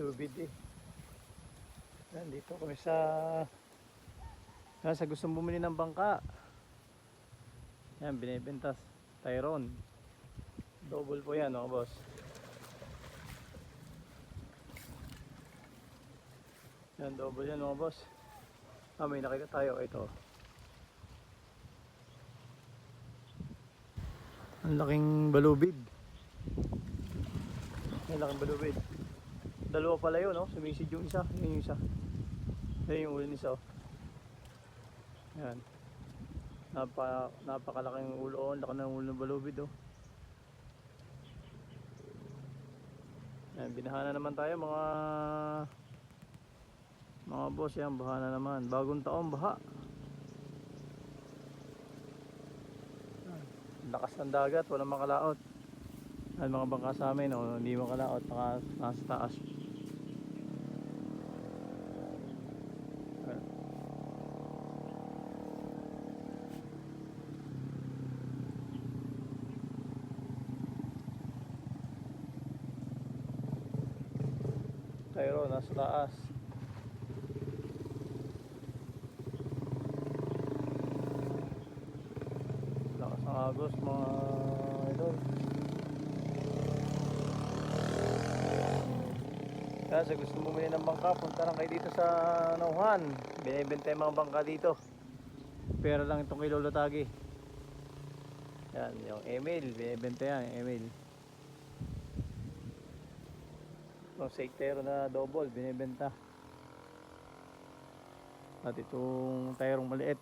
balubid eh. Yan, dito kami sa... Sa gustong bumili ng bangka. Yan, binibenta. Tyron. Double po yan, mga boss. Yan, double yan, mga boss. Ah, may nakita tayo. Ito. Ang laking balubid. Ang laking balubid. Dalawa pala yun, no? Sumisid yung isa. Yun yung isa. Yan yung ulo isa, oh. Yan. Napa, napakalaking ulo, oh. Laki ng ulo ng balubid, oh. Yan, binaha na naman tayo, mga... Mga boss, yan, baha na naman. Bagong taon, baha. Lakas ng dagat, walang makalaot. Ay, mga bangka sa amin, oh, hindi makalaot, naka, nasa taas. Tyro, nasa taas. Lakas ng agos mga Sa gusto mo ng bangka, punta lang kayo dito sa Nauhan. Binibenta yung mga bangka dito. Pera lang itong kay Lolo. Yan, yung Emil, binibenta yan, yung Emil. Itong sektero na double, binibenta. At itong tayarong maliit.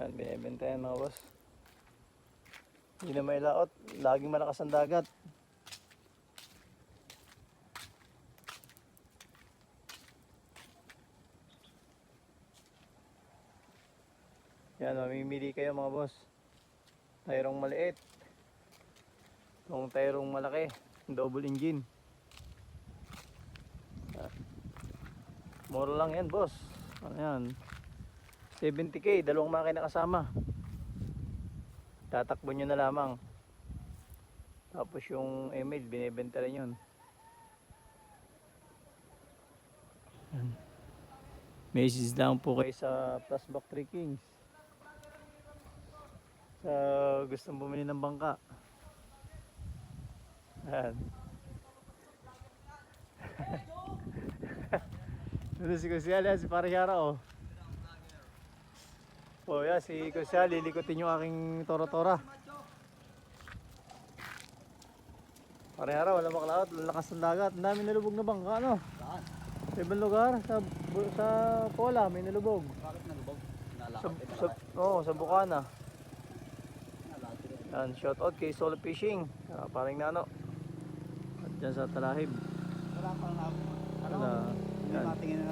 Yan, binibenta yan mga boss. Hindi na may laot. Laging malakas ang dagat. Yan, mamimili kayo mga boss. Tyrong maliit. Itong tyrong malaki. Double engine. Mura lang yan boss. Ano yan? 70k, dalawang makina kasama. Tatakbo nyo na lamang. Tapos yung email, binibenta rin yun. Message lang po kayo sa Plusback 3 Kings. Sa gustong bumili ng bangka. Yan. Ito si Kusyali, si Parihara oh. Oh, yeah, si Kusyali, lilikotin yung aking tora-tora. Parihara, wala maklaot, lakas ng dagat. Ang dami nalubog na bangka, ano? Saan? Sa ibang lugar, sa, sa Pola, may nalubog. Bakit nalubog? Sa, sa, oh, sa Bukana. Yan, shout out kay Solo Fishing. Uh, paring nano. At dyan sa Talahib. Wala pa lang ako. Ano? Wala. Hindi Yan. matingin na.